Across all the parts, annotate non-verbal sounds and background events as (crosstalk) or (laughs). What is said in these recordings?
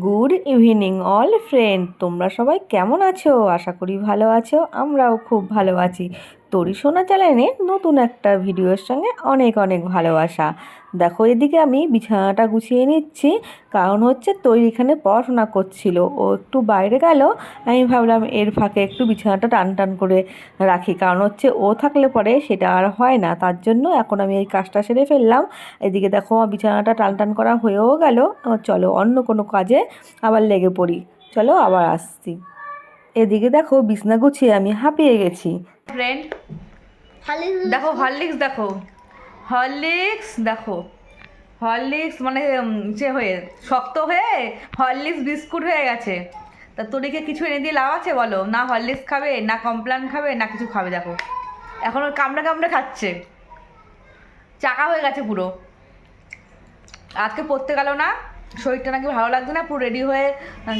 Good evening all friend তোমরা সবাই কেমন আছো? আশা করি ভালো আছো, আমরাও খুব ভালো আছি। তরি সোনা চ্যানেলে নতুন একটা ভিডিওর সঙ্গে অনেক অনেক ভালোবাসা। দেখো, এদিকে আমি বিছানাটা গুছিয়ে নিচ্ছি, কারণ হচ্ছে তৈরি এখানে পড়াশোনা করছিল। ও একটু বাইরে গেল, আমি ভাবলাম এর ফাঁকে একটু বিছানাটা টান টান করে রাখি, কারণ হচ্ছে ও থাকলে পরে সেটা আর হয় না। তার জন্য এখন আমি এই কাজটা সেরে ফেললাম। এদিকে দেখো, বিছানাটা টান টান করা হয়েও গেল। চলো, অন্য কোনো কাজে আবার লেগে পড়ি। চলো, আবার আসছি। এদিকে দেখো বিছনা গুছিয়ে আমি হাঁপিয়ে গেছি। ফ্রেন্ড দেখো হরলিক্স দেখো। হরলিক্স দেখো। হরলিক্স মানে যে হয়ে শক্ত হয়ে হরলিক্স বিস্কুট হয়ে গেছে। তা তোরিকে কিছু এনে দিয়ে লাভ আছে বলো? না হরলিক্স খাবে না কমপ্লান খাবে না কিছু খাবে দেখো। এখন ওর কামড়া কামড়ে খাচ্ছে। চাকা হয়ে গেছে পুরো। আজকে পড়তে গেল না? শরীরটা নাকি ভালো লাগছে না, পুরো রেডি হয়ে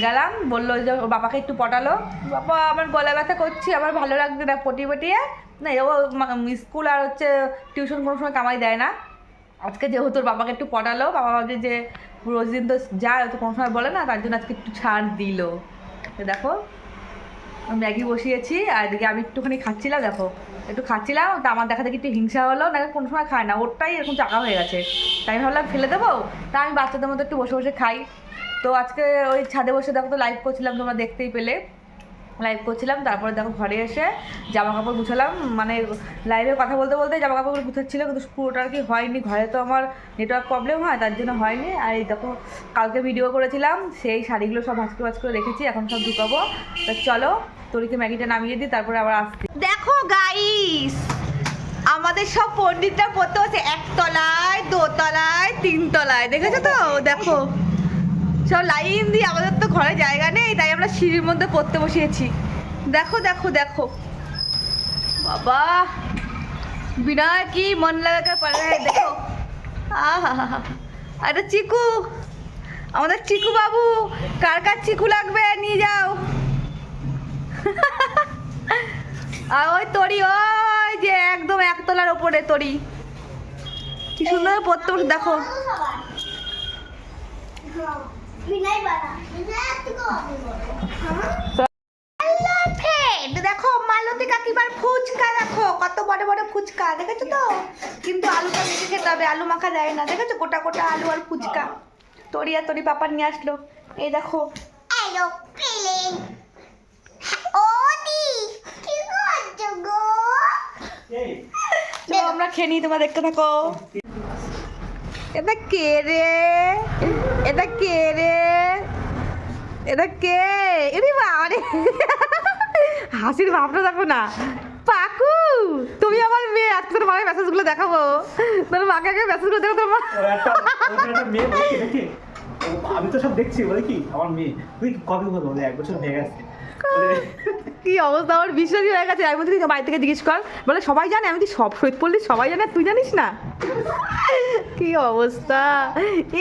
গেলাম। বলল যে ওর বাবাকে একটু পটালো। বাবা, আমার গলা ব্যথা করছি, আমার ভালো লাগছে না, পটিয়ে পটিয়ে। না ও স্কুল আর হচ্ছে টিউশন কোনো সময় কামাই দেয় না। আজকে যেহেতু ওর বাবাকে একটু পটালো, বাবা ভাবছে যে, রোজ দিন তো যায় তো কোনো সময় বলে না, তার জন্য আজকে একটু ছাড় দিল। দেখো ম্যাগি বসিয়েছি, আর এদিকে আমি একটুখানি খাচ্ছিলাম, দেখো। একটু খাচ্ছিলাম, তা আমার দেখা দেখি একটু হিংসা হলো না কোনো সময় খায় না, ওরটাই এরকম চাকা হয়ে গেছে। তাই আমি ভাবলাম, ফেলে দেবো? তা আমি বাচ্চাদের মতো একটু বসে বসে খাই। তো আজকে ওই ছাদে বসে দেখো তো লাইভ করছিলাম, তোমরা দেখতেই পেলে। লাইভ করছিলাম, তারপরে দেখো ঘরে এসে জামা কাপড় গুছালাম মানে লাইভে কথা বলতে বলতে জামা কাপড় গুছাচ্ছিল কিন্তু পুরোটা আর কি হয়নি, ঘরে তো আমার নেটওয়ার্ক প্রবলেম হয়, তার জন্য হয়নি, আর এই দেখো কালকে ভিডিও করেছিলাম, সেই শাড়িগুলো সব ভাজ করে ভাজ করে রেখেছি, এখন সব ঢুকাবো তা চলো তোরিকে ম্যাগিটা নামিয়ে দিই, তারপরে আবার আসছি। দেখো গাইস আমাদের সব পণ্ডিতরা পড়তে হচ্ছে একতলায়, দোতলায়, তিনতলায়, দেখেছ তো? দেখো। সব লাইন দিয়ে আমাদের তো ঘরে জায়গা নেই, তাই আমরা সিঁড়ির মধ্যে পড়তে বসিয়েছি। দেখো দেখো দেখো। বাবা বিনা কি মন লাগাকে পারে দেখো। আরে চিকু, আমাদের চিকু বাবু, কার কার চিকু লাগবে? নিয়ে যাও। আর ওই তরি, ওই যে একদম একতলার ওপরে তরি। কি সুন্দর পড়তে দেখো। দেখো মালতী কাকিমার ফুচকা দেখো কত বড় বড় ফুচকা দেখেছ তো? কিন্তু আলুটা বেশি খেতে হবে আলু মাখা যায় না দেখেছ? গোটা গোটা আলু আর ফুচকা। তরি আর তরি পাপা নিয়ে আসলো। এই দেখো। আমরা খেয়ে নিই তোমরা দেখতে থাকো। এটা কে রে? এটা কে রে? এটা কে? এরে বাবারে। হাসির ভাবটা দেখো না। পাকু তুমি আমার মেয়ে। আজকে তোর মাকে মেসেজগুলো দেখাবো। তোর মাকে আগে মেসেজগুলো দেখো তোর মা আমি তো সব দেখছি বলে কি? আমার মেয়ে। তুই কবে বলো বলে এক বছর হয়ে গেছে। কি অবস্থা? আমার বিশ্বাসই হয়ে গেছে। আমি বলছি বাড়ি থেকে জিজ্ঞেস কর, বলে, সবাই জানে? আমি সব সৈত পড়লি সবাই জানে তুই জানিস না? কি অবস্থা?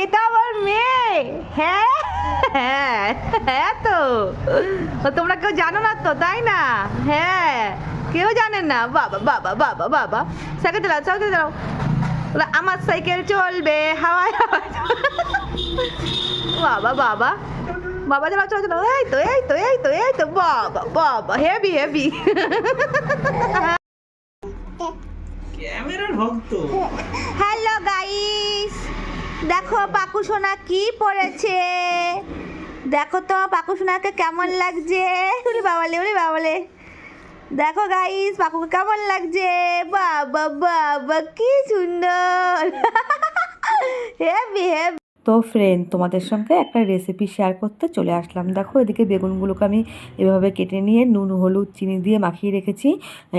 এটা আমার মেয়ে। হ্যাঁ? হ্যাঁ হ্যাঁ তো। তোমরা কেউ জানো না তো, তাই না? হ্যাঁ কেউ জানেন না। বাবা বাবা বাবা বাবা। সাইকেল চালাও সাইকেল চালাও আমার সাইকেল চলবে, হাওয়ায় হাওয়ায় বাবা বাবা। বাবা চালাও চলো চলো এই তো এই তো এই তো এই তো বাবা বাবা হেভি হেভি ক্যামেরার ভক্ত। হ্যালো গাইস দেখো পাকু সোনা কি পড়েছে? দেখো তো পাকু সোনাকে কেমন লাগছে? উরি বাবালে উরি বাবালে। দেখো গাইস পাকুকে কেমন লাগছে? বাবা বাবা কি সুন্দর। (laughs) হেভি হেভি তো ফ্রেন্ড তোমাদের সঙ্গে একটা রেসিপি শেয়ার করতে চলে আসলাম। দেখো, এদিকে বেগুনগুলোকে আমি এভাবে কেটে নিয়ে নুন, হলুদ, চিনি দিয়ে মাখিয়ে রেখেছি।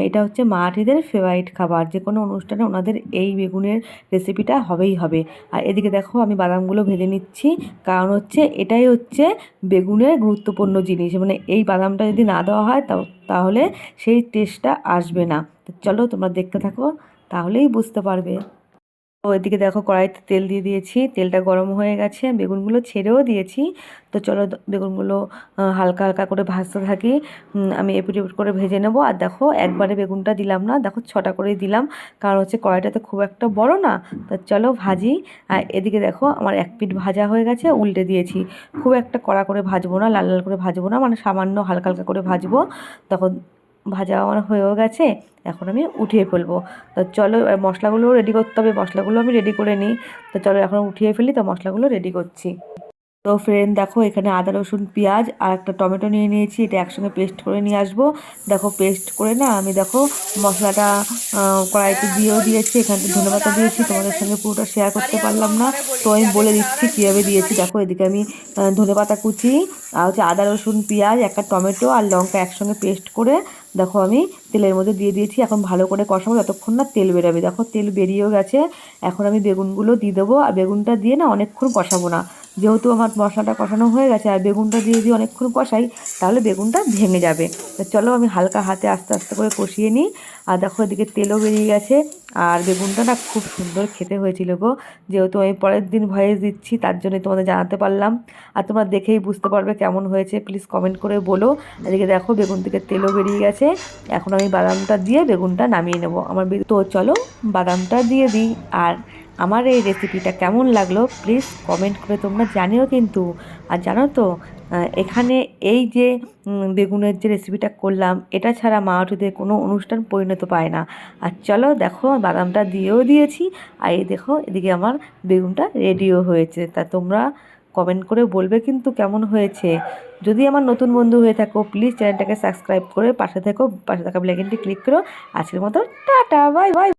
এটা হচ্ছে মাটিদের ফেভারিট খাবার। যে কোনো অনুষ্ঠানে ওনাদের এই বেগুনের রেসিপিটা হবেই হবে। আর এদিকে দেখো, আমি বাদামগুলো ভেজে নিচ্ছি। কারণ হচ্ছে, এটাই হচ্ছে বেগুনের গুরুত্বপূর্ণ জিনিস। মানে এই বাদামটা যদি না দেওয়া হয় তাহলে সেই টেস্টটা আসবে না। চলো, তোমরা দেখতে থাকো, তাহলেই বুঝতে পারবে। তো এদিকে দেখো কড়াইতে তেল দিয়ে দিয়েছি। তেলটা গরম হয়ে গেছে। বেগুনগুলো ছেড়েও দিয়েছি। তো চলো বেগুনগুলো হালকা হালকা করে ভাজতে থাকি। আমি এপিট এপিট করে ভেজে নেব। আর দেখো, একবারে বেগুনটা দিলাম না। দেখো, ছটা করেই দিলাম। কারণ হচ্ছে কড়াইটা তো খুব একটা বড় না। তো চলো ভাজি। আর এদিকে দেখো, আমার এক পিঠ ভাজা হয়ে গেছে। উল্টে দিয়েছি। খুব একটা কড়া করে ভাজবো না, লাল লাল করে ভাজবো না। মানে সামান্য হালকা হালকা করে ভাজবো। তখন ভাজা আমার হয়েও গেছে, এখন আমি উঠিয়ে ফেলব। তো চলো মশলাগুলোও রেডি করতে হবে, মশলাগুলো আমি রেডি করে নিই। তো চলো, এখন উঠিয়ে ফেলি, তো মশলাগুলো রেডি করছি। তো ফ্রেন্ড দেখো এখানে আদা রসুন পেঁয়াজ আর একটা টমেটো নিয়ে নিয়েছি। এটা একসঙ্গে পেস্ট করে নিয়ে আসব। দেখো পেস্ট করে না আমি দেখো মশলাটা কড়াইতে দিয়েও দিয়েছি এখানে ধনেপাতা দিয়েছি তোমাদের সঙ্গে পুরোটা শেয়ার করতে পারলাম না। তো আমি বলে দিচ্ছি কীভাবে দিয়েছি। দেখো এদিকে আমি ধনেপাতা কুচি আর হচ্ছে আদা রসুন পেঁয়াজ একটা টমেটো আর লঙ্কা একসঙ্গে পেস্ট করে দেখো আমি তেলের মধ্যে দিয়ে দিয়েছি। এখন ভালো করে কষাবো যতক্ষণ না তেল বেরোবে। দেখো তেল বেরিয়েও গেছে এখন আমি বেগুনগুলো দিয়ে দেবো। আর বেগুনটা দিয়ে না অনেকক্ষণ কষাবো না। যেহেতু আমার মশলাটা কষানো হয়ে গেছে আর বেগুনটা দিয়ে দিয়ে অনেকক্ষণ কষাই, তাহলে বেগুনটা ভেঙে যাবে। তো চলো আমি হালকা হাতে আস্তে আস্তে করে কষিয়ে নিই। আর দেখো এদিকে তেলও বেরিয়ে গেছে। আর বেগুনটা না খুব সুন্দর খেতে হয়েছিল গো। যেহেতু আমি পরের দিন ভয়েস দিচ্ছি, তার জন্য তোমাদের জানাতে পারলাম। আর তোমরা দেখেই বুঝতে পারবে কেমন হয়েছে। প্লিজ কমেন্ট করে বলো। এদিকে দেখো বেগুন থেকে তেলও বেরিয়ে গেছে। এখন আমি বাদামটা দিয়ে বেগুনটা নামিয়ে নেব। আমার তো চলো বাদামটা দিয়ে দিই। আর আমার এই রেসিপিটা কেমন লাগল প্লিজ কমেন্ট করে তোমরা জানিও কিন্তু। আর জানো তো এখানে এই যে বেগুনের যে রেসিপিটা করলাম, এটা ছাড়া মাওয়াটিদের কোনো অনুষ্ঠান পরিণত পায় না। আর চলো, দেখো, বাদামটা দিয়েও দিয়েছি। আর এই দেখো, এদিকে আমার বেগুনটা রেডিও হয়েছে। তা তোমরা কমেন্ট করে বলবে কিন্তু কেমন হয়েছে। যদি আমার নতুন বন্ধু হয়ে থাকো প্লিজ চ্যানেলটাকে সাবস্ক্রাইব করে পাশে থেকো, পাশে থাকা বেলাইকনটি ক্লিক করো। আজকের মতো, টাটা বাই বাই